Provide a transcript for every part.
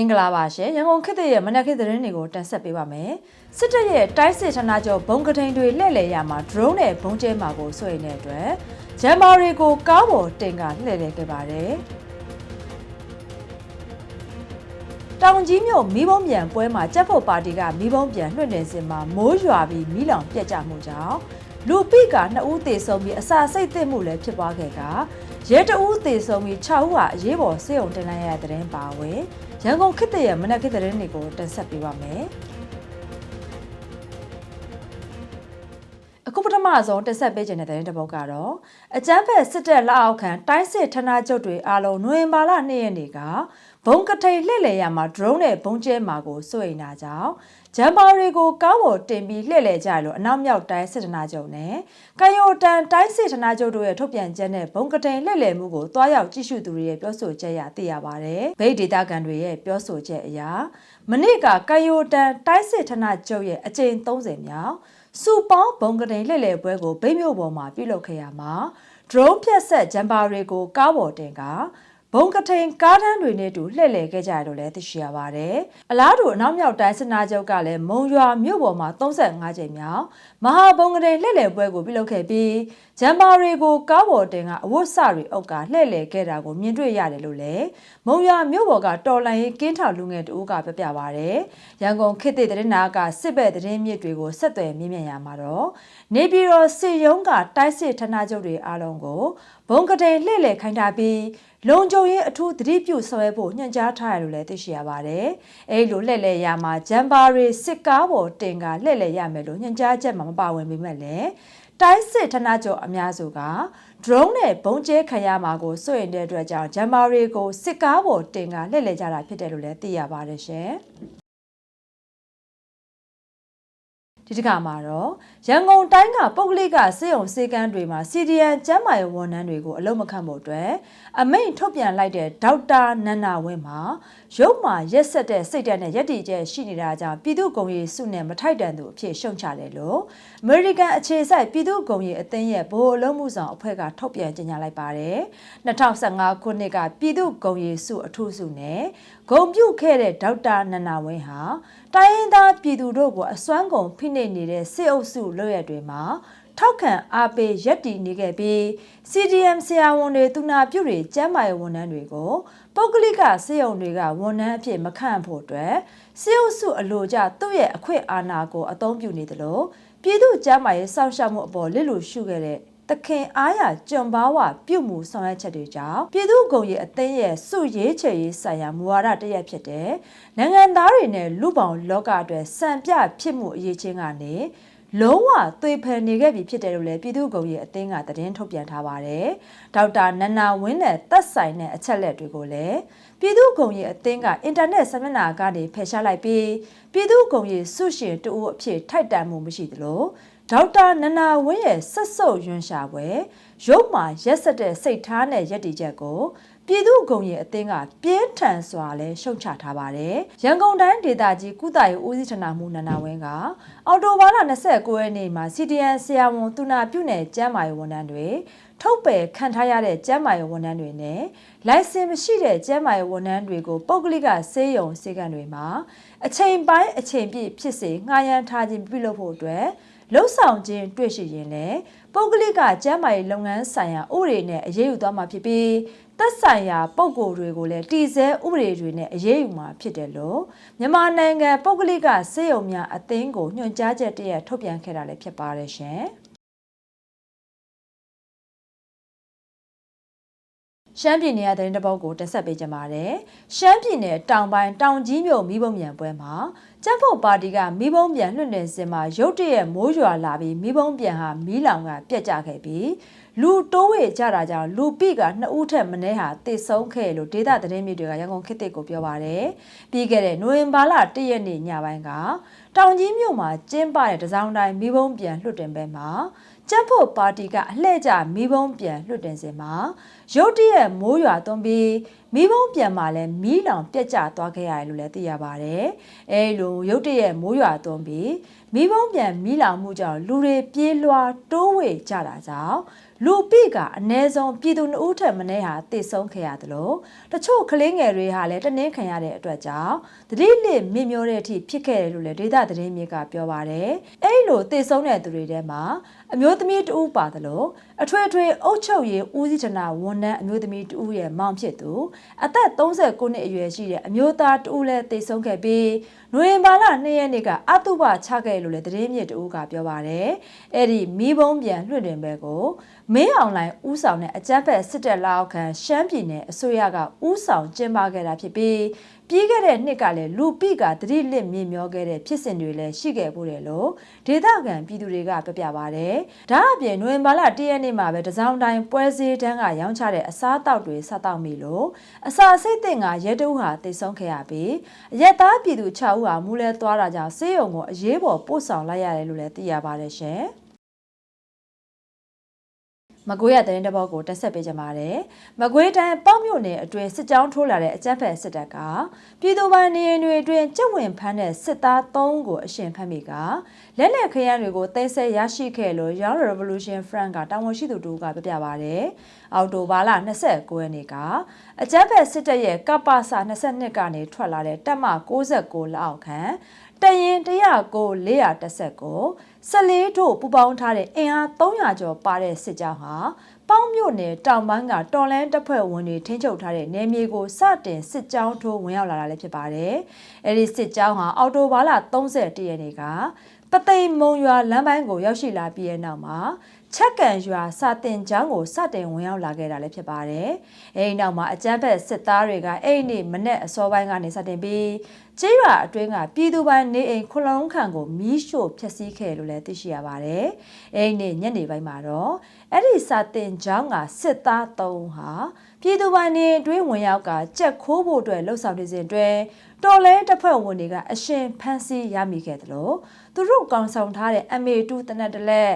င်္ဂလာပါရှင်ရန်ကုန်ခေတ်သစ်ရဲ့မနက်ခေတ်သတင်းတွေကိုတင်ဆက်ပေးပါမယ်စစ်တပ်ရဲ့တိုက်စစ်ဌာနချုပ်ဘုံကထိန်တွေလှည့်လည်ရမှာ drone နဲ့ဘုံကျဲမှာကိုဆွဲနေတဲ့အတွက်ဂျမ်ဘာတွေကိုကားပေါ်တင်ကလှည့်လည်ခဲ့ပါတယ်တောင်ကြီးမြို့မီးဘုံပြန်ပွဲမှာကြက်ဖို့ပါတီကမီးဘုံပြန်လွှင့်နေစဉ်မှာမိုးရွာပြီးမီးလောင်ပြတ်ကျမှုကြောင့်လူပိက2ဦးသေဆုံးပြီးအစာစိတ်သစ်မှုလည်းဖြစ်ပွားခဲ့ကရဲတဦးသေဆုံးပြီး6ဦးဟာအရေးပေါ်ဆေးရုံတင်လိုက်ရတဲ့တဲ့တင်ပါဝင် ရန်ကုန်ခေတ်တရဲ့မနက်ခေတ်သတင်းတွေကိုတင်ဆက်ပေးပါမယ်အခုပထမဆုံးတင်ဆက်ပေးခြင်းတဲ့သတင်းတစ်ပုဒ်ကတော့အကြမ်းဖက်စစ်တပ်လက်အောက်ခံတိုင်းစစ်ဌာနချုပ်တွေအားလုံးနိုဝင်ဘာလ2ရက်နေ့က ဘုံကထိန်လှည့်လည်ရမှာ drone နဲ့ဘုံကျဲမှာကိုစွန့်နေတာကြောင့်ဂျမ်ဘာတွေကိုကားပေါ်တင်ပြီးလှည့်လည်ကြလို့အနောက်မြောက်တိုင်းစစ်ဌာနချုပ်နဲ့ကယိုတန်တိုင်းစစ်ဌာနချုပ်တို့ရဲ့ထုတ်ပြန်ချက်နဲ့ဘုံကထိန်လှည့်လည်မှုကိုတွားရောက်ကြည့်ရှုသူတွေရဲ့ပြောဆိုချက်အရသိရပါတယ်။ဗိတ်ဒေတာကန်တွေရဲ့ပြောဆိုချက်အရမနေ့ကကယိုတန်တိုင်းစစ်ဌာနချုပ်ရဲ့အကြိမ်30မြောက်စူပေါင်းဘုံကထိန်လှည့်လည်ပွဲကိုဗိတ်မြို့ပေါ်မှာပြုလုပ်ခဲ့ရမှာ drone ဖြတ်ဆက်ဂျမ်ဘာတွေကိုကားပေါ်တင်က ဘုံကထိန်ကားတန်းတွေနဲ့တူလှည့်လည်ခဲ့ကြရလို့လည်းသိရှိရပါတယ်။အလားတူအနောက်မြောက်တိုင်းစစ်နာချုပ်ကလည်းမုံရွာမြို့ပေါ်မှာ35ကြိမ်မြောက်မဟာဘုံကထိန်လှည့်လည်ပွဲကိုပြုလုပ်ခဲ့ပြီးဂျမ်ဘာတွေကိုကားပေါ်တင်ကအဝတ်စတွေအုပ်ကလှည့်လည်ခဲ့တာကိုမြင်တွေ့ရတယ်လို့လည်းမုံရွာမြို့ပေါ်ကတော်လိုင်းရေးကင်းထောက်လူငယ်တူကပြပြပါရတယ်။ရန်ကုန်ခေတ်သစ်သတင်းနာကစစ်ဘက်သတင်းမြစ်တွေကိုဆက်သွယ်မြင့်မြတ်ရမှာတော့နေပြည်တော်စစ်ရုံးကတိုက်စစ်ဌာနချုပ်တွေအားလုံးကို ဘုံကထိန်လှည့်လည်ခိုင်းထားပြီးလုံခြုံရေးအထူးသတိပြုဆောင်ရွက်ဖို့ညွှန်ကြားထားရလို့လည်းသိရှိရပါတယ်။အဲဒီလိုလှည့်လည်ရမှာဂျမ်ဘာတွေစစ်ကားပေါ်တင်ကလှည့်လည်ရမယ်လို့ညွှန်ကြားချက်မှာမပါဝင်ပေမဲ့လည်းတိုင်းစစ်ဌာနချုပ်အများစုက drone နဲ့ဘုံကျဲခံရမှာကိုစွန့်ရင်တဲ့အတွက်ကြောင့်ဂျမ်ဘာတွေကိုစစ်ကားပေါ်တင်ကလှည့်လည်ကြတာဖြစ်တယ်လို့လည်းသိရပါတယ်ရှင်။ ဒီတစ်ခါမှာတော့ရန်ကုန်တိုင်းကပုဂ္ဂလိကစေယုံစေကန်းတွေမှာ CDN ကျန်းမာရေးဝန်ထမ်းတွေကိုအလုံးမခန့်ဖို့အတွက်အမိန့်ထုတ်ပြန်လိုက်တဲ့ဒေါက်တာနန္နာဝင်းမှာရုပ်မာရက်ဆက်တဲ့စိတ်ဓာတ်နဲ့ရက်တည်ချက်ရှိနေတာကြောင့်ပြည်သူ့ဂုဏ်ရည်စုနဲ့မထိုက်တန်သူအဖြစ်ရှုံချတယ်လို့ American အခြေစိုက်ပြည်သူ့ဂုဏ်ရည်အသင်းရဲ့ဗဟိုအလုံးမှုဆောင်အဖွဲ့ကထုတ်ပြန်ကြေညာလိုက်ပါတယ်2015ခုနှစ်ကပြည်သူ့ဂုဏ်ရည်စုအထူးစုနဲ့ဂုံပြုတ်ခဲ့တဲ့ဒေါက်တာနန္နာဝင်းဟာတိုင်းရင်းသားပြည်သူတို့ကိုအစွမ်းကုန်ဖိနှိပ်နေတဲ့စစ်အုပ်စုလွှရက်တွေမှာထောက်ခံအားပေးရက်တီနေခဲ့ပြီး CDM ဆရာဝန်တွေသူနာပြုတွေကျန်းမာရေးဝန်ထမ်းတွေကိုပုဂ္ဂလိကစေယုံတွေကဝန်ထမ်းအဖြစ်မခန့်ဖို့အတွက်စေအုပ်စုအလိုကျသူ့ရဲ့အခွင့်အာဏာကိုအသုံးပြုနေတယ်လို့ပြည်သူ့ကျန်းမာရေးစောင့်ရှောက်မှုအပေါ်လစ်လူရှုခဲ့တဲ့ တခင်အားရကြွန်ပါဝပြုတ်မှုဆောင်ရွက်ချက်တွေကြောင့်ပြည်သူ့ဂုဏ်ရည်အသင်းရဲ့စုရေးချယ်ရေးဆိုင်ရာမူဝါဒတစ်ရပ်ဖြစ်တဲ့နိုင်ငံသားတွေနဲ့လူပောင်လောကအတွက်စံပြဖြစ်မှုအရေးချင်းကနေလုံးဝသွေဖန်နေခဲ့ပြီဖြစ်တယ်လို့လည်းပြည်သူ့ဂုဏ်ရည်အသင်းကသတင်းထုတ်ပြန်ထားပါတယ်။ဒေါက်တာနန္နာဝင်းနဲ့သက်ဆိုင်တဲ့အချက်လက်တွေကိုလည်းပြည်သူ့ဂုဏ်ရည်အသင်းကအင်တာနက်ဆမျက်နှာကနေဖယ်ရှားလိုက်ပြီးပြည်သူ့ဂုဏ်ရည်စုရှင်တူအဖြစ်ထိုက်တန်မှုမရှိသလို ဒေါက်တာနန္နာဝင်းရဲ့ဆက်စုပ်ရွံရှာပွဲရုပ်မာရက်ဆက်တဲ့စိတ်ထားနဲ့ရက်တည်ချက်ကိုပြည်သူ့ဂုံရဲ့အသင်းကပြင်းထန်စွာလဲရှုတ်ချထားပါတယ်။ရန်ကုန်တိုင်းဒေသကြီးကုသရေးဦးစီးဌာနမှနန္နာဝင်းကအော်တိုဘားလ29ရက်နေ့မှာ CDN ဆရာဝန်သူနာပြုနယ်ကျန်းမာရေးဝန်ထမ်းတွေထုတ်ပယ်ခံထားရတဲ့ကျန်းမာရေးဝန်ထမ်းတွေနဲ့လိုင်စင်မရှိတဲ့ကျန်းမာရေးဝန်ထမ်းတွေကိုပုဂ္ဂလိကစေယုံစေကံတွေမှာအချိန်ပိုင်းအချိန်ပြည့်ဖြစ်စေငှားရမ်းထားခြင်းပြုလုပ်ဖို့အတွက် လှုပ်ဆောင်ခြင်းတွေ့ရှိရင်လည်းပုဂ္ဂလိကကျန်းမာရေးလုပ်ငန်းဆိုင်ရာဥပဒေနဲ့အရေးယူသွားမှာဖြစ်ပြီးသက်ဆိုင်ရာပုဂ္ဂိုလ်တွေကိုလည်းတည်ဆဲဥပဒေတွေနဲ့အရေးယူမှာဖြစ်တယ်လို့မြန်မာနိုင်ငံပုဂ္ဂလိကစေယုံများအသင်းကိုညွှန်ကြားချက်တရက်ထုတ်ပြန်ခဲ့တာလည်းဖြစ်ပါတယ်ရှင်။ ရှမ်းပြည်နယ်ကသတင်းတစ်ပုဒ်ကိုတင်ဆက်ပေးကြပါမယ်။ရှမ်းပြည်နယ်တောင်ပိုင်းတောင်ကြီးမြို့မိဘုံမြန်ပွဲမှာကျန်းဖို့ပါတီကမိဘုံပြန်လွှင့်နေစင်မှာရုတ်တရက်မိုးရွာလာပြီးမိဘုံပြန်ဟာမီးလောင်ကပြက်ကျခဲ့ပြီးလူတိုးဝေကြတာကြောင့်လူပိကနှစ်ဦးထက်မနည်းဟာတည်ဆုံးခဲ့လို့ဒေသသတင်းမြစ်တွေကရန်ကုန်ခေတ်သစ်ကိုပြောပါရယ်ပြီးခဲ့တဲ့နိုဝင်ဘာလ၁ရက်နေ့ညပိုင်းက တောင်ကြီးမြို့မှာကျင်းပတဲ့တစောင်းတိုင်းမိဘုံပြန်လွှတ်တင်ပွဲမှာကျန်းဖို့ပါတီကအလှည့်ကျမိဘုံပြန်လွှတ်တင်စင်မှာရုတ်တရက်မိုးရွာသွန်းပြီးမိဘုံပြန်မှာလည်းမီးလောင်ပြက်ကျသွားခဲ့ရတယ်လို့လည်းသိရပါတယ်။အဲလိုရုတ်တရက်မိုးရွာသွန်းပြီးမိဘုံပြန်မီးလောင်မှုကြောင့်လူတွေပြေးလွှာတိုးဝေကြတာကြောင့် လူပိကအ ਨੇ ဆုံးပြည်သူနှုတ်ထက်မနေဟာတည်ဆုံးခဲ့ရတယ်လို့တချို့ကလေးငယ်တွေဟာလည်းတနင်းခံရတဲ့အတွက်ကြောင့်တတိလစ်မြင့်မျောတဲ့အထိဖြစ်ခဲ့တယ်လို့လည်းဒေသသတင်းမြေကပြောပါတယ်အဲ့လိုတည်ဆုံးတဲ့သူတွေထဲမှာအမျိုးသမီးတဦးပါတယ်လို့အထွေထွေအုပ်ချုပ်ရေးဦးစီးဌာနဝန်ထမ်းအမျိုးသမီးတဦးရဲ့မောင်ဖြစ်သူအသက်39နှစ်အရွယ်ရှိတဲ့အမျိုးသားတဦးလည်းတည်ဆုံးခဲ့ပြီးနိုဝင်ဘာလ2ရက်နေ့ကအတုပချခဲ့လို့လည်းသတင်းမြေတဦးကပြောပါတယ်အဲ့ဒီမိဘုံပြန်လွှင့်တင်ပဲကိုမင်းအွန်လိုင်းဥဆောင်တဲ့အကြမ်းဖက်စစ်တပ်လက်အောက်ခံရှမ်းပြည်နယ်အစိုးရကဥဆောင်ကျင်းပခဲ့တာဖြစ်ပြီး ပြီးခဲ့တဲ့နှစ်ကလည်းလူပိကသတိလစ်မြင့်မျောခဲ့တဲ့ဖြစ်စဉ်တွေလည်းရှိခဲ့ဖို့တယ်လို့ဒေသခံပြည်သူတွေကပြပြပါတယ်။ဒါအပြင်နိုဝင်ဘာလ၁ရက်နေ့မှာပဲတစောင်းတိုင်းပွဲစည်းတန်းကရောင်းချတဲ့အစားအသောက်တွေဆက်တောက်မိလို့အစာစိတ်တင်ကရဲတအုပ်ဟာတိတ်ဆုံးခဲ့ရပြီးရက်သားပြည်သူ6ဦးဟာမူလဲသွားတာကြောင့်စေယုံကိုအရေးပေါ်ပို့ဆောင်လိုက်ရတယ်လို့လည်းသိရပါတယ်ရှင်။ မကွေးရတဲ့တဘောကိုတက်ဆက်ပေးကြပါတယ်။မကွေးတိုင်းပေါ့မြို့နယ်အတွင်းစစ်ကြောင်းထိုးလာတဲ့အကြမ်းဖက်စစ်တပ်ကပြည်သူပိုင်နေအိမ်တွေအတွင်းကြက်ဝင်ဖမ်းတဲ့စစ်သား3ကိုအရှင်ဖမ်းမိကလက်လက်ခရမ်းတွေကိုသိမ်းဆည်းရရှိခဲ့လို့ Young Revolution Front ကတာဝန်ရှိသူတို့ကပြပြပါတယ်။အော်တိုဘာလ29ရက်နေ့ကအကြမ်းဖက်စစ်တပ်ရဲ့ကပ္ပစ22ကနေထွက်လာတဲ့တပ်မ69လက်အောက်ခံ တရင်109 419 14တို့ပူပေါင်းထားတဲ့အင်အား300ကျော်ပါတဲ့စစ်ကြောင်းဟာပေါင်းမြို့နယ်တောင်ပိုင်းကတော်လန်းတပ်ဖွဲ့ဝင်တွေထိန်းချုပ်ထားတဲ့နယ်မြေကိုစတင်စစ်ကြောင်းထိုးဝင်ရောက်လာတာလည်းဖြစ်ပါတယ်။အဲဒီစစ်ကြောင်းဟာအော်တိုဘာလ31ရက်နေ့ကပသိမ်မုံရွာလမ်းပိုင်းကိုရောက်ရှိလာပြီးတဲ့နောက်မှာ ချက်ကန်ရွာစာတင်ကျောင်းကိုစတင်ဝင်ရောက်လာခဲ့တာလည်းဖြစ်ပါတယ်။အဲဒီနောက်မှာအကြမ်းဖက်စစ်သားတွေကအဲ့ဒီနေ့မနေ့အစောပိုင်းကနေစတင်ပြီးကျေးရွာအတွင်းကပြည်သူပိုင်နေအိမ်ခလုံးခံကိုမီးရှို့ဖျက်ဆီးခဲ့လို့လည်းသိရှိရပါတယ်။အဲဒီနေ့ညနေပိုင်းမှာတော့အဲ့ဒီစာတင်ကျောင်းကစစ်သား၃ဟာပြည်သူပိုင်နေအတွင်းဝင်ရောက်ကကြက်ခိုးဖို့အတွက်လှုပ်ဆောင်နေစဉ်အတွင်းတော်လဲတပ်ဖွဲ့ဝင်တွေကအရှင်ဖမ်းဆီးရမိခဲ့တယ်လို့သူတို့ကောင်ဆောင်ထားတဲ့ MA2 တနက်တလက်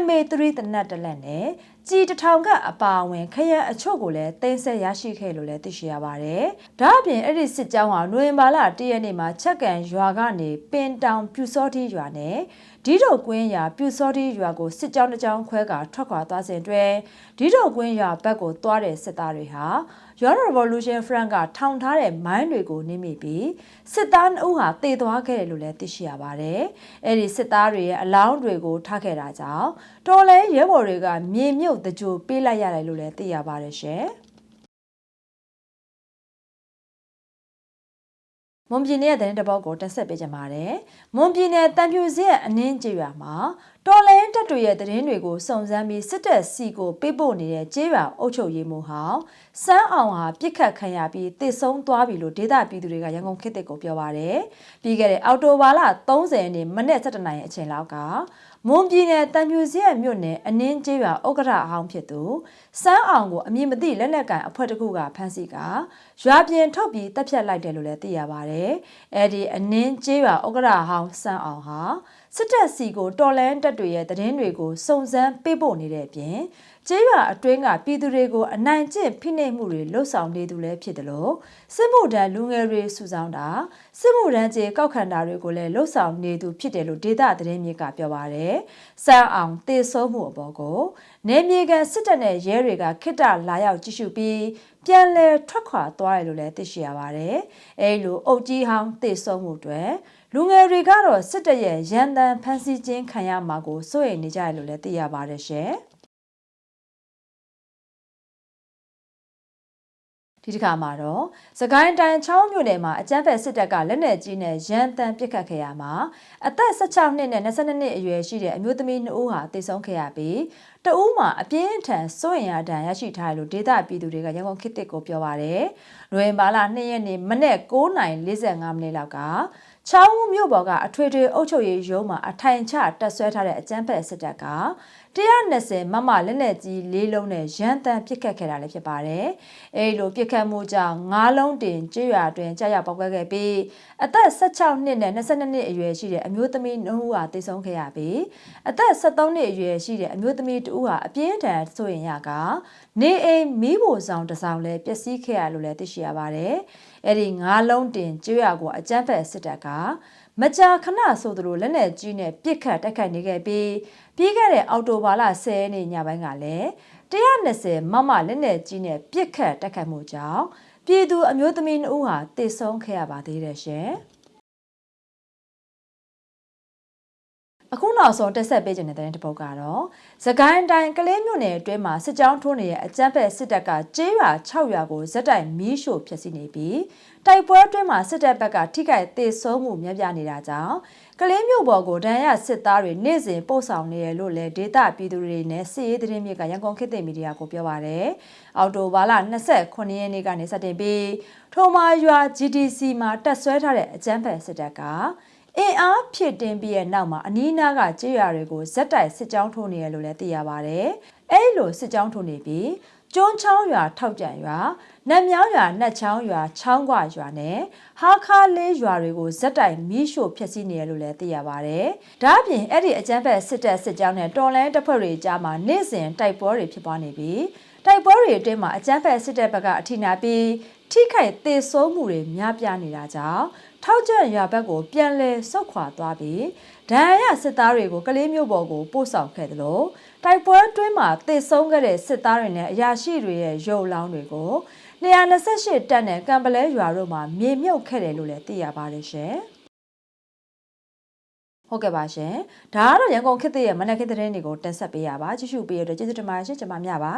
MA3 တနက်တလက်နဲ့ကြီးတထောင်ကအပါအဝင်ခရမ်းအချို့ကိုလည်းတင်ဆက်ရရှိခဲ့လို့လည်းသိရှိရပါတယ်။ဒါအပြင်အဲ့ဒီစစ်ကြောင်းဟာနိုဝင်ဘာလ၁ရက်နေ့မှာချက်ကန်ရွာကနေပင်တောင်ပြူစောတိရွာနဲ့ဒီတုတ်ကွင်းရွာပြူစောတိရွာကိုစစ်ကြောင်းတစ်ကြောင်းခွဲကထွက်ခွာသွားစဉ်တွင်ဒီတုတ်ကွင်းရွာဘက်ကိုသွားတဲ့စစ်သားတွေဟာ Your Revolution Front ကထောင်ထားတဲ့မိုင်းတွေကိုနင်းမိပြီးစစ်သားနှုတ်ဟာတေသွားခဲ့တယ်လို့လည်းသိရှိရပါတယ်။အဲ့ဒီစစ်သားတွေရဲ့အလောင်းတွေကိုထားခဲ့တာကြောင့်တော်လဲရဲဘော်တွေကမြေမြုပ်တကြိုပေးလိုက်ရတယ်လို့လည်းသိရပါတယ်ရှင်။ မွန်ပြည်နယ်ရဲ့တဲ့တပုတ်ကိုတက်ဆက်ပေးကြပါတယ်။မွန်ပြည်နယ်တန်ဖြူစက်အနှင်းကျေးရွာမှာတော်လိုင်းတပ်တွေရဲ့သတင်းတွေကိုစုံစမ်းပြီးစစ်တပ်စီကိုပေးပို့နေတဲ့ကျေးရွာအုပ်ချုပ်ရေးမှူးဟောင်းစန်းအောင်ဟာပြစ်ခတ်ခံရပြီးတည်ဆုံးသွားပြီလို့ဒေသပြည်သူတွေကရန်ကုန်ခေတ်ကိုပြောပါရယ်။ပြီးခဲ့တဲ့အော်တိုဘာလ30ရက်နေ့မနေ့7:00နာရီအချိန်လောက်က မွန်ပြည်နယ်တန်ဖြူစရက်မြို့နယ်အနင်းကျေးရွာဥက္ကဋ္ဌအဟောင်းဖြစ်သူစန်းအောင်ကိုအမည်မသိလက်နက်ကန်အဖွဲ့တစ်ခုကဖမ်းဆီးကရွာပြင်ထုတ်ပြီးတပ်ဖြတ်လိုက်တယ်လို့လည်းသိရပါဗျ။အဲဒီအနင်းကျေးရွာဥက္ကဋ္ဌအဟောင်းစန်းအောင်ဟာစစ်တပ်စီကိုတော်လန်တပ်တွေရဲ့သတင်းတွေကိုစုံစမ်းပေးပို့နေတဲ့အပြင် ကျေးရွာအတွင်းကပြည်သူတွေကိုအနိုင်ကျင့်ဖိနှိပ်မှုတွေလှုပ်ဆောင်နေသူလည်းဖြစ်တယ်လို့စစ်မှုထမ်းလူငယ်တွေစုဆောင်းတာစစ်မှုထမ်းကျေကောက်ခံတာတွေကိုလည်းလှုပ်ဆောင်နေသူဖြစ်တယ်လို့ဒေတာသတင်းမြေကပြောပါရယ်စမ်းအောင်တေဆိုးမှုအပေါ်ကိုနေမြေကန်စစ်တပ်နဲ့ရဲတွေကခိတ္တလာရောက်ကြည့်ရှုပြီးပြန်လည်ထွက်ခွာသွားတယ်လို့လည်းသိရှိရပါတယ်အဲလိုအုတ်ကြီးဟောင်းတေဆိုးမှုတွေလူငယ်တွေကတော့စစ်တပ်ရဲ့ရန်တမ်းဖမ်းဆီးခြင်းခံရမှာကိုစိုးရိမ်နေကြတယ်လို့လည်းသိရပါတယ်ရှင်။ ဒီတစ်ခါမှာတော့စကိုင်းတိုင်းချောင်းမြို့နယ်မှာအကြမ်းဖက်စစ်တပ်ကလက်နက်ကြီးနဲ့ရန်တမ်းပစ်ခတ်ခဲ့ရမှာအသက်16နှစ်နဲ့22နှစ်အရွယ်ရှိတဲ့အမျိုးသမီး2ဦးဟာသေဆုံးခဲ့ရပြီးတဦးမှာအပြင်းထန်စိုးရင်ရဒဏ်ရရှိထားတယ်လို့ဒေသပြည်သူတွေကရန်ကုန်ခေတ်တစ်ကိုပြောပါရယ်။နိုဝင်ဘာလ2ရက်နေ့မနေ့9:45မိနစ်လောက်က ချောင်းဦးမြို့ပေါ်ကအထွေထွေအုပ်ချုပ်ရေးရုံးမှာအထိုင်ချတက်ဆွဲထားတဲ့အကြမ်းဖက်စစ်တပ်က120မမလက်နက်ကြီး၄လုံးနဲ့ရန်တမ်းပစ်ခတ်ခဲ့တာလည်းဖြစ်ပါတယ်။အဲဒီလိုပစ်ခတ်မှုကြောင့်၅လုံးတင်ကျွရွာတွင်ကြာရပေါက်ကွဲခဲ့ပြီးအသက်16နှစ်နဲ့22နှစ်အရွယ်ရှိတဲ့အမျိုးသမီးနှုတ်ဟာသေဆုံးခဲ့ရပြီးအသက်73နှစ်အရွယ်ရှိတဲ့အမျိုးသမီးတဦးဟာအပြင်းထန်ဆိုရင်ရက နေအိမ်မီးဖိုဆောင်တစ်ဆောင်လည်းပျက်စီးခဲ့ရလို့လည်းသိရှိရပါတယ်။အဲဒီ၅လုံးတင်ကျွရွာကိုအကြမ်းဖက်စစ်တပ်ကမကြာခဏဆိုသလိုလက်နက်ကြီးနဲ့ပစ်ခတ်တိုက်ခိုက်နေခဲ့ပြီးပပြီးခဲ့တဲ့အောက်တိုဘာလ10ရက်နေ့ညပိုင်းကလည်း120မမလက်နက်ကြီးနဲ့ပြစ်ခတ်တိုက်ခိုက်မှုကြောင့်ပြည်သူအမျိုးသမီး2ဦးဟာတေဆုံးခဲ့ရပါသေးတယ်ရှင်။ အခုနောက်ဆုံးတက်ဆက်ပေးခြင်းတဲ့တဲ့တစ်ပုတ်ကတော့သကိုင်းတိုင်းကလေးမြို့နယ်အတွင်းမှာစစ်ကြောင်းထိုးနေတဲ့အကြမ်းဖက်စစ်တပ်ကကျေးရွာ6ရွာကိုဇက်တိုင်မီးရှို့ဖျက်ဆီးနေပြီးတိုက်ပွဲအတွင်းမှာစစ်တပ်ဘက်ကထိခိုက်ဒေဆုံးမှုများပြားနေတာကြောင့်ကလေးမြို့ပေါ်ကိုဒဏ်ရာစစ်သားတွေနေ့စဉ်ပို့ဆောင်နေရလို့လည်းဒေသပြည်သူတွေနဲ့စစ်ရေးသတင်းမြစ်ကရန်ကုန်ခေတ်သစ်မီဒီယာကိုပြောပါရယ်အော်တိုဘာလ29ရက်နေ့ကနေစတင်ပြီးထိုမာရွာ GTC မှာတက်ဆွဲထားတဲ့အကြမ်းဖက်စစ်တပ်က အင်အားဖြစ်တင်ပြီးရဲ့နောက်မှာအနီးနားကကြေးရွာတွေကိုဇက်တိုက်စစ်ကြောင်းထိုးနေရလို့လည်းသိရပါဗျ။အဲဒီလိုစစ်ကြောင်းထိုးနေပြီးကျွန်းချောင်းရွာထောက်ကြံရွာနတ်မြောင်းရွာနတ်ချောင်းရွာချောင်းကွာရွာနဲ့ဟာခါလေးရွာတွေကိုဇက်တိုင်မီးရှို့ဖျက်ဆီးနေရလို့လည်းသိရပါဗျ။ဒါအပြင်အဲ့ဒီအကြမ်းဖက်စစ်တပ်စစ်ကြောင်းနဲ့တော်လန်တပ်ဖွဲ့တွေကြားမှာနေ့စဉ်တိုက်ပွဲတွေဖြစ်ပွားနေပြီးတိုက်ပွဲတွေအတွင်းမှာအကြမ်းဖက်စစ်တပ်ဘက်ကအထိနာပြီးထိခိုက်သေဆုံးမှုတွေများပြားနေတာကြောင့် ထောက်ကျန်ရွာဘက်ကိုပြန်လည်ဆုတ်ခွာသွားပြီးဒဏ်ရာရစစ်သားတွေကိုကလေးမျိုးပေါ်ကိုပို့ဆောင်ခဲ့တယ်လို့တိုက်ပွဲအတွင်းမှာသေဆုံးခဲ့တဲ့စစ်သားတွေနဲ့အရာရှိတွေရဲ့ရုပ်လောင်းတွေကို228တပ်နဲ့ကံပလဲရွာတို့မှာမြေမြုပ်ခဲ့တယ်လို့လည်းသိရပါတယ်ရှင်ဟုတ်ကဲ့ပါရှင်ဒါကတော့ရန်ကုန်ခေတ်သစ်ရဲ့မနက်ခင်းသတင်းတွေကိုတင်ဆက်ပေးရပါကြည့်ရှုပေးရတဲ့ကျေးဇူးတင်ပါတယ်ရှင်ကျွန်မမြပါ